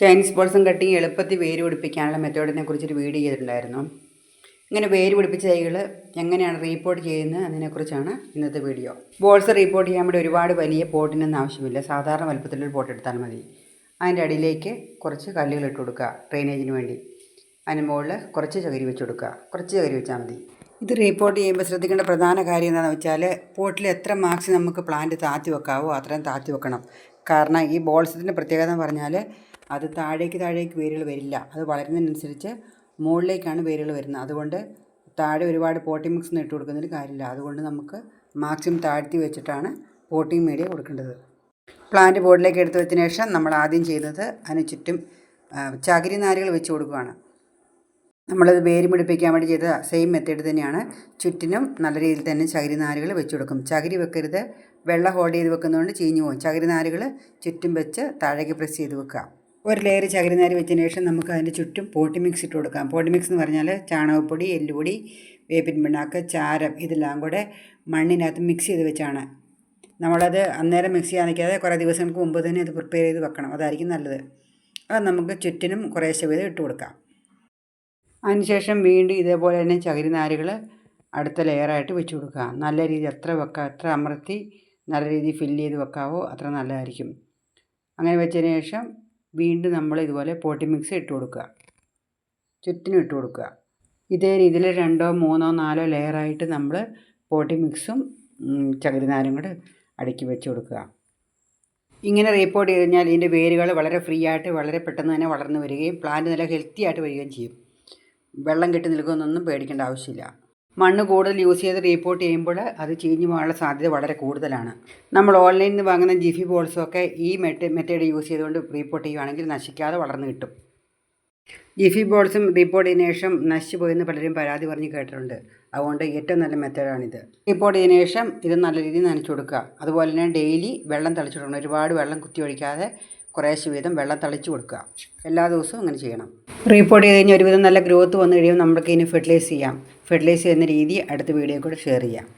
Chinese ബോൾസും കട്ടി എളുപ്പത്തിൽ വേര് പിടിപ്പിക്കാനുള്ള മെത്തേഡിനെ കുറിച്ചൊരു വീഡിയോ ചെയ്തിട്ടുണ്ടായിരുന്നു. ഇങ്ങനെ വേര് പിടിപ്പിച്ച തൈകൾ എങ്ങനെയാണ് റീപ്പോർട്ട് ചെയ്യുന്നത് അതിനെക്കുറിച്ചാണ് ഇന്നത്തെ വീഡിയോ ബോൾസ് റീപ്പോർട്ട് ചെയ്യാൻ വേണ്ടി ഒരുപാട് വലിയ പോട്ടിനൊന്നും ആവശ്യമില്ല. സാധാരണ വലുപ്പത്തിലൊരു പോട്ട് എടുത്താൽ മതി. അതിന്റെ അടിയിലേക്ക് കുറച്ച് കല്ലുകൾ ഇട്ട് കൊടുക്കുക ഡ്രെയിനേജിന് വേണ്ടി. അതിന് മുകളിൽ കുറച്ച് ചകിരി വെച്ച് കൊടുക്കുക. കുറച്ച് ചകിരി വെച്ചാൽ മതി. ഇത് റീപ്പോർട്ട് ചെയ്യുമ്പോൾ ശ്രദ്ധിക്കേണ്ട പ്രധാന കാര്യം എന്താണെന്ന് വെച്ചാൽ പോട്ടിൽ എത്ര മാർക്സ് നമുക്ക് പ്ലാന്റ് താഴ്ത്തി വെക്കാവോ അത്രയും താഴ്ത്തി വെക്കണം. കാരണം ഈ ബോൾസത്തിന്റെ പ്രത്യേകത എന്ന് പറഞ്ഞാൽ അത് താഴേക്ക് താഴേക്ക് വേരുകൾ വരില്ല. അത് വളരുന്നതിനനുസരിച്ച് മുകളിലേക്കാണ് വേരുകൾ വരുന്നത്. അതുകൊണ്ട് താഴെ ഒരുപാട് പോട്ടിംഗ് മിക്സ് ഒന്നും ഇട്ട് കൊടുക്കുന്നതിൽ കാര്യമില്ല. അതുകൊണ്ട് നമുക്ക് മാക്സിമം താഴ്ത്തി വെച്ചിട്ടാണ് പോട്ടിംഗ് മീഡിയ കൊടുക്കേണ്ടത്. പ്ലാന്റ് ബോർഡിലേക്ക് എടുത്ത് വെച്ചതിന് ശേഷം നമ്മൾ ആദ്യം ചെയ്യുന്നത് അതിന് ചുറ്റും ചകിരി നാരുകൾ വെച്ച് കൊടുക്കുകയാണ്. നമ്മളത് വേര് പിടിപ്പിക്കാൻ വേണ്ടി ചെയ്ത സെയിം മെത്തേഡ് തന്നെയാണ്. ചുറ്റിനും നല്ല രീതിയിൽ തന്നെ ചകിരി നാരുകൾ വെച്ച് കൊടുക്കും. ചകിരി വെക്കരുത്. വെള്ളം ഹോൾഡ് ചെയ്ത് വെക്കുന്നതുകൊണ്ട് ചീഞ്ഞു പോകും. ചകിരി നാരുകൾ ചുറ്റും വെച്ച് താഴേക്ക് പ്രസ് ചെയ്ത് വെക്കുക. ഒരു ലെയർ ചകിരി നാര് വെച്ചതിന് ശേഷം നമുക്ക് അതിന്റെ ചുറ്റും പോട്ടി മിക്സ് ഇട്ട് കൊടുക്കാം. പോട്ടി മിക്സ് എന്ന് പറഞ്ഞാൽ ചാണകപ്പൊടി എല്ലുപൊടി വേപ്പിൻ പിണ്ണാക്ക് ചാരം ഇതെല്ലാം കൂടെ മണ്ണിനകത്ത് മിക്സ് ചെയ്ത് വെച്ചാണ്. നമ്മളത് അന്നേരം മിക്സ് ചെയ്യാൻ നിൽക്കാതെ കുറേ ദിവസങ്ങൾക്ക് മുമ്പ് തന്നെ അത് പ്രിപ്പയർ ചെയ്ത് വെക്കണം. അതായിരിക്കും നല്ലത്. അത് നമുക്ക് ചുറ്റിനും കുറേശ്ശെ വീതം ഇട്ട് കൊടുക്കാം. അതിനുശേഷം വീണ്ടും ഇതേപോലെ തന്നെ ചകിരി നാരുകൾ അടുത്ത ലെയറായിട്ട് വെച്ച് കൊടുക്കുക. നല്ല രീതിയിൽ എത്ര വെക്കുക എത്ര അമർത്തി നല്ല രീതിയിൽ ഫില്ല് ചെയ്ത് വെക്കാവോ അത്ര നല്ലതായിരിക്കും. അങ്ങനെ വെച്ചതിന് ശേഷം വീണ്ടും നമ്മൾ ഇതുപോലെ പോട്ടി മിക്സ് ഇട്ട് കൊടുക്കുക. ചുറ്റിനും ഇട്ട് കൊടുക്കുക. ഇതേ രീതിയിൽ രണ്ടോ മൂന്നോ നാലോ ലെയറായിട്ട് നമ്മൾ പോട്ടി മിക്സും ചകിരിനാരും ചകിരി നാരും കൂടെ അടുക്കി വെച്ച് കൊടുക്കുക. ഇങ്ങനെ റീപ്പോർട്ട് ചെയ്ത് കഴിഞ്ഞാൽ ഇതിന്റെ വേരുകൾ വളരെ ഫ്രീ ആയിട്ട് വളരെ പെട്ടെന്ന് തന്നെ വളർന്നു വരികയും പ്ലാന്റ് നല്ല ഹെൽത്തി ആയിട്ട് വരികയും ചെയ്യും. വെള്ളം കെട്ടി നിൽക്കുമെന്നൊന്നും പേടിക്കേണ്ട ആവശ്യമില്ല. മണ്ണ് കൂടുതൽ യൂസ് ചെയ്ത് റീപ്പോർട്ട് ചെയ്യുമ്പോൾ അത് ചീഞ്ഞു പോകാനുള്ള സാധ്യത വളരെ കൂടുതലാണ്. നമ്മൾ ഓൺലൈനിൽ നിന്ന് വാങ്ങുന്ന ജിഫി ബോൾസൊക്കെ ഒക്കെ ഈ മെറ്റ് മെത്തേഡ് യൂസ് ചെയ്തുകൊണ്ട് റീപ്പോർട്ട് ചെയ്യുകയാണെങ്കിൽ നശിക്കാതെ വളർന്നു കിട്ടും. ജിഫി ബോൾസും റീപ്പോർട്ട് ചെയ്തതിനു ശേഷം നശിച്ചു പോയെന്ന് പലരും പരാതി പറഞ്ഞ് കേട്ടിട്ടുണ്ട്. അതുകൊണ്ട് ഏറ്റവും നല്ല മെത്തേഡാണിത് റീപ്പോർട്ട് ചെയ്തതിനു ശേഷം ഇത് നല്ല രീതിയിൽ നനച്ചു കൊടുക്കുക. അതുപോലെ തന്നെ ഡെയിലി വെള്ളം തളിച്ചു കൊടുക്കണം ഒരുപാട് വെള്ളം കുത്തി ഒഴിക്കാതെ കുറേശ്ശെ വീതം വെള്ളം തളിച്ചു കൊടുക്കുക. എല്ലാ ദിവസവും അങ്ങനെ ചെയ്യണം. റീപ്പോർട്ട് ചെയ്ത് കഴിഞ്ഞാൽ ഒരുവിധം നല്ല ഗ്രോത്ത് വന്നു കഴിയുമ്പോൾ നമുക്ക് ഇനി ഫെർട്ടിലൈസ് ചെയ്യാം. ഫെർട്ടിലൈസ് ചെയ്യുന്ന രീതി അടുത്ത വീഡിയോ കൂടെ ഷെയർ ചെയ്യാം.